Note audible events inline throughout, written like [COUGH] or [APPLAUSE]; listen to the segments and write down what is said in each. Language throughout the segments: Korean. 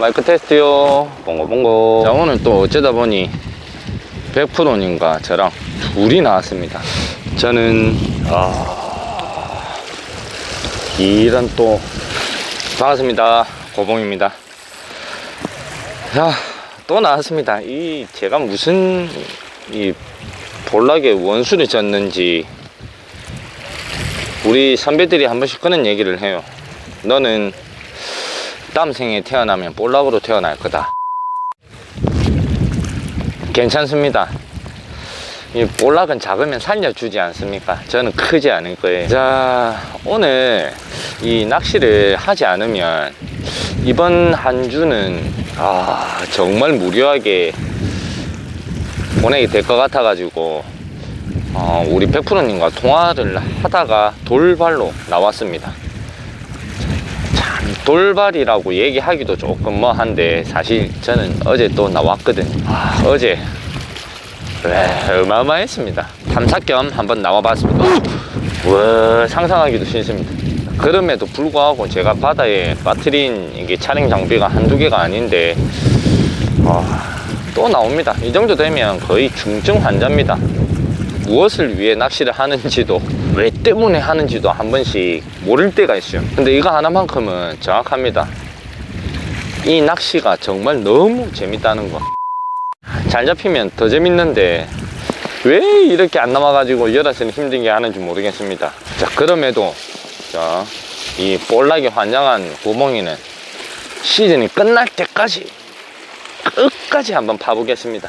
마이크 테스트요. 봉고봉고. 자, 오늘 또 어쩌다 보니 100%님과 저랑 둘이 나왔습니다. 저는, 아, 이런 또, 반갑습니다. 고봉입니다. 자, 또 나왔습니다. 이, 제가 무슨, 이, 볼락에 원수를 졌는지, 우리 선배들이 한 번씩 그런 얘기를 해요. 너는 다음 생에 태어나면 볼락으로 태어날 거다. 괜찮습니다. 이 볼락은 작으면 살려주지 않습니까? 저는 크지 않을 거예요. 자, 오늘 이 낚시를 하지 않으면 이번 한 주는 아, 정말 무료하게 보내게 될 것 같아 가지고 어, 우리 100%님과 통화를 하다가 돌발로 나왔습니다. 참 돌발이라고 얘기하기도 조금 뭐 한데 사실 저는 어제 또 나왔거든. 아, 어제 네, 어마어마했습니다. 탐사 겸 한번 나와봤습니다. 와 상상하기도 싫습니다. 그럼에도 불구하고 제가 바다에 빠뜨린 이게 촬영 장비가 한두 개가 아닌데 아, 또 나옵니다. 이 정도 되면 거의 중증 환자입니다. 무엇을 위해 낚시를 하는지도 왜 때문에 하는지도 한 번씩 모를 때가 있어요. 근데 이거 하나만큼은 정확합니다. 이 낚시가 정말 너무 재밌다는 거. 잘 잡히면 더 재밌는데 왜 이렇게 안 남아가지고 열화서는 힘들게 하는지 모르겠습니다. 자 그럼에도 자, 이 볼락이 환장한 구멍이는 시즌이 끝날 때까지 끝까지 한번 파보겠습니다.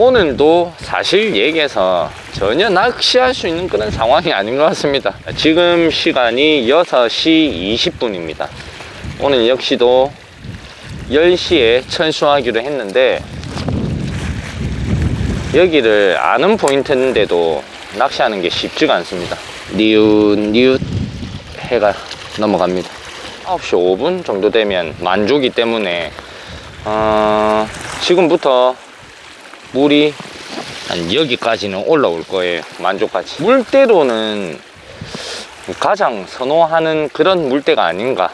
오늘도 사실 얘기해서 전혀 낚시할 수 있는 그런 상황이 아닌 것 같습니다. 지금 시간이 6시 20분입니다. 오늘 역시도 10시에 천수하기로 했는데 여기를 아는 포인트인데도 낚시하는 게 쉽지가 않습니다. 니웃 니웃 해가 넘어갑니다. 9시 5분 정도 되면 만조기 때문에 어, 지금부터 물이 한 여기까지는 올라올 거예요. 만조까지. 물대로는 가장 선호하는 그런 물대가 아닌가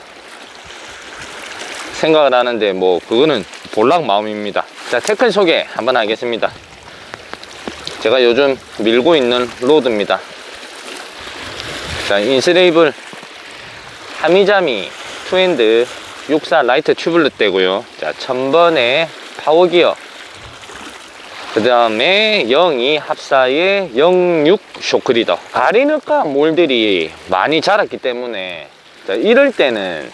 생각을 하는데 뭐 그거는 볼락 마음입니다. 자 태클 소개 한번 하겠습니다. 제가 요즘 밀고 있는 로드입니다. 자 인스레이블 하미자미 투핸드 64 라이트 튜블렛 되고요. 자 1000번의 파워기어 그 다음에 02 합사의 06 쇼크리더 가리느까 몰들이 많이 자랐기 때문에 자, 이럴 때는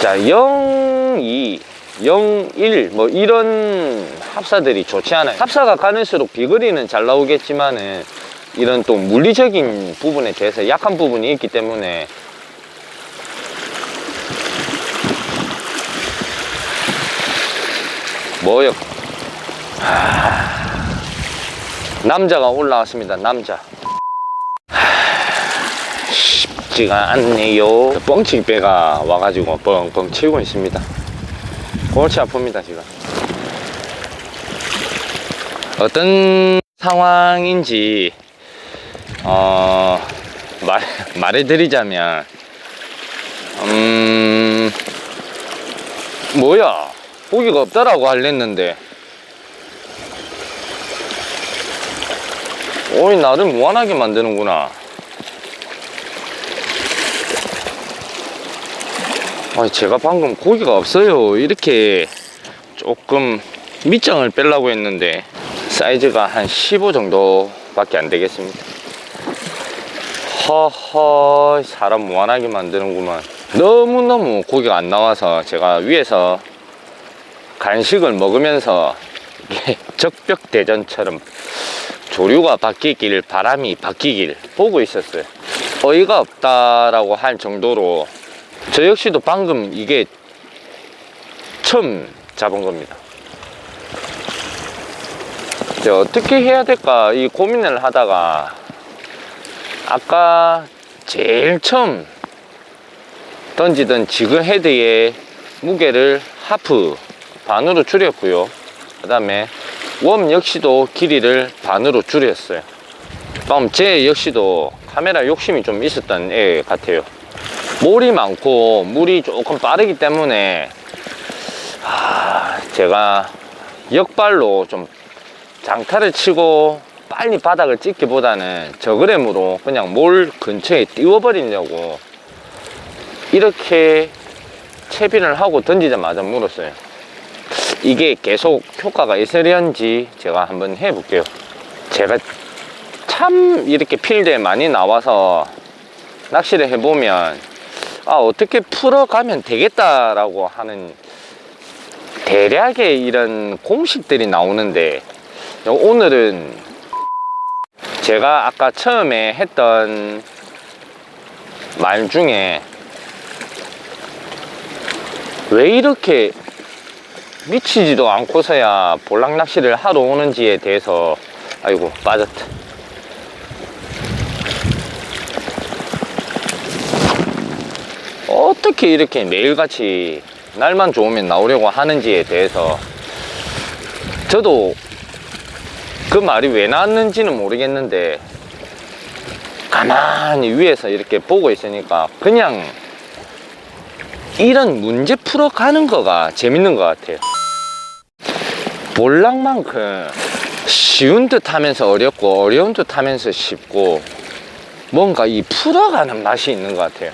자 02, 01 뭐 이런 합사들이 좋지 않아요 합사가 가늘수록 비거리는 잘 나오겠지만은 이런 또 물리적인 부분에 대해서 약한 부분이 있기 때문에 뭐요? 남자가 올라왔습니다. 남자. 하, 쉽지가 않네요. 뻥치기 배가 와가지고 뻥뻥 치고 있습니다. 골치 아픕니다 지금. 어떤 상황인지 어, 말 [LAUGHS] 말해드리자면 음 뭐야 고기가 없다라고 할랬는데 오이 나를 무한하게 만드는구나. 아니 제가 방금 고기가 없어요. 이렇게 조금 밑장을 빼려고 했는데 사이즈가 한 15 정도 밖에 안 되겠습니다. 허허 사람 무한하게 만드는구만. 너무너무 고기가 안 나와서 제가 위에서 간식을 먹으면서 [LAUGHS] 적벽대전처럼 조류가 바뀌길 바람이 바뀌길 보고 있었어요. 어이가 없다라고 할 정도로 저 역시도 방금 이게 처음 잡은 겁니다. 어떻게 해야 될까 이 고민을 하다가 아까 제일 처음 던지던 지그 헤드의 무게를 하프 반으로 줄였고요. 그 다음에 웜 역시도 길이를 반으로 줄였어요 그럼 제 역시도 카메라 욕심이 좀 있었던 애 같아요 몰이 많고 물이 조금 빠르기 때문에 아, 제가 역발로 좀 장타를 치고 빨리 바닥을 찍기보다는 저그램으로 그냥 몰 근처에 띄워버리려고 이렇게 채비를 하고 던지자마자 물었어요. 이게 계속 효과가 있으련지 제가 한번 해볼게요. 제가 참 이렇게 필드에 많이 나와서 낚시를 해보면 아 어떻게 풀어가면 되겠다라고 하는 대략의 이런 공식들이 나오는데 오늘은 제가 아까 처음에 했던 말 중에 왜 이렇게 미치지도 않고서야 볼락 낚시를 하러 오는지에 대해서 아이고 빠졌다 어떻게 이렇게 매일같이 날만 좋으면 나오려고 하는지에 대해서 저도 그 말이 왜 나왔는지는 모르겠는데 가만히 위에서 이렇게 보고 있으니까 그냥 이런 문제 풀어가는 거가 재밌는 것 같아요. 볼락만큼 쉬운 듯 하면서 어렵고 어려운 듯 하면서 쉽고 뭔가 이 풀어가는 맛이 있는 것 같아요.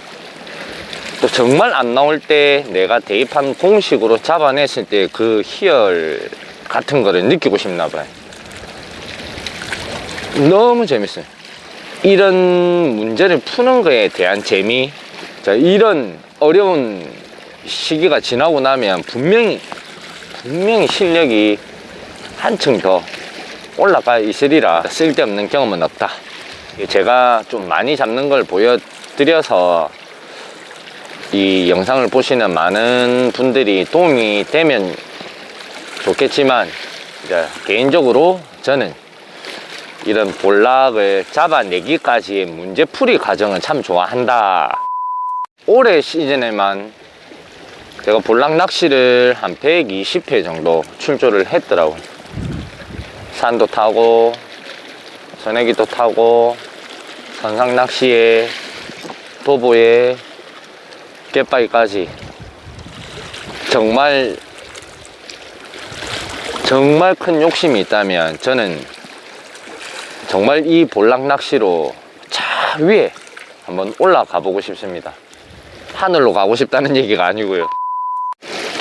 또 정말 안 나올 때 내가 대입한 공식으로 잡아냈을 때 그 희열 같은 거를 느끼고 싶나 봐요. 너무 재밌어요. 이런 문제를 푸는 거에 대한 재미, 자, 이런 어려운 시기가 지나고 나면 분명히, 분명히 실력이 한층 더 올라가 있으리라 쓸데없는 경험은 없다. 제가 좀 많이 잡는 걸 보여드려서 이 영상을 보시는 많은 분들이 도움이 되면 좋겠지만 개인적으로 저는 이런 볼락을 잡아내기까지의 문제풀이 과정을 참 좋아한다. 올해 시즌에만 제가 볼락 낚시를 한 120회 정도 출조를 했더라고요. 산도 타고, 전해기도 타고, 선상 낚시에, 도보에, 깨빠이까지. 정말, 정말 큰 욕심이 있다면 저는 정말 이 볼락 낚시로 차 위에 한번 올라가 보고 싶습니다. 하늘로 가고 싶다는 얘기가 아니고요.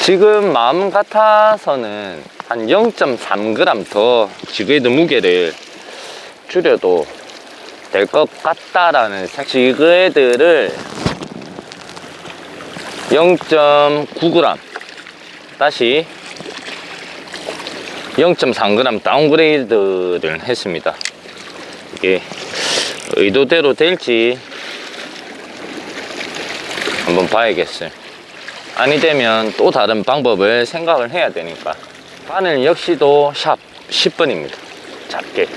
지금 마음 같아서는 한 0.3g 더 지그헤드 무게를 줄여도 될 것 같다라는 생- 지그헤드를 0.9g 다시 0.3g 다운그레이드를 했습니다. 이게 의도대로 될지 한번 봐야겠어요. 아니 되면 또 다른 방법을 생각을 해야 되니까. 바늘 역시도 샵 10번입니다. 작게.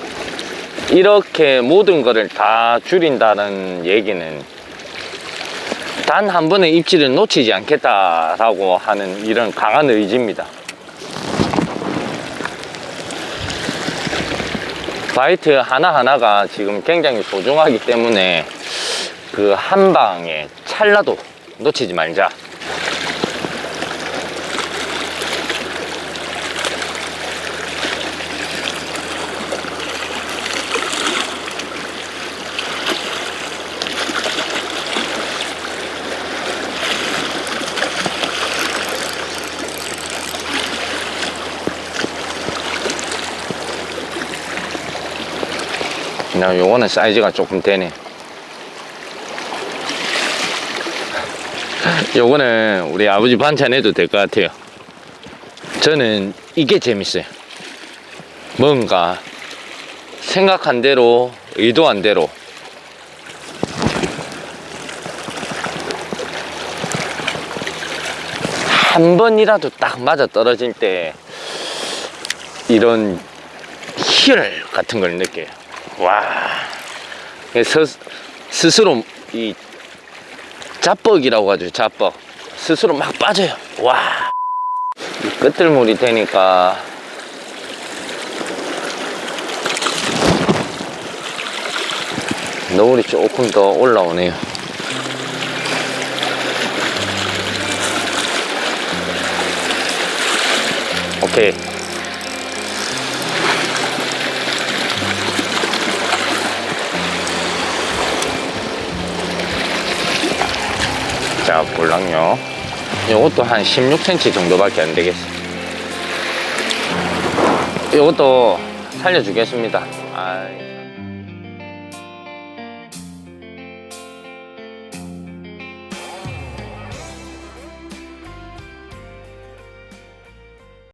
이렇게 모든 거를 다 줄인다는 얘기는 단 한 번의 입질을 놓치지 않겠다라고 하는 이런 강한 의지입니다. 바이트 하나하나가 지금 굉장히 소중하기 때문에 그 한 방에 찰나도 놓치지 말자. 나 요거는 사이즈가 조금 되네. 요거는 우리 아버지 반찬해도 될 것 같아요. 저는 이게 재밌어요. 뭔가 생각한 대로, 의도한 대로 한 번이라도 딱 맞아 떨어질 때 이런 희열 같은 걸 느껴요. 와. 스, 스스로 이 자뻑이라고 하죠. 자뻑. 스스로 막 빠져요. 와. 끝들물이 되니까 노을이 조금 더 올라오네요. 오케이. 자, 볼랑요. 이것도 한 16cm 정도밖에 안 되겠어. 이것도 살려주겠습니다. 아이.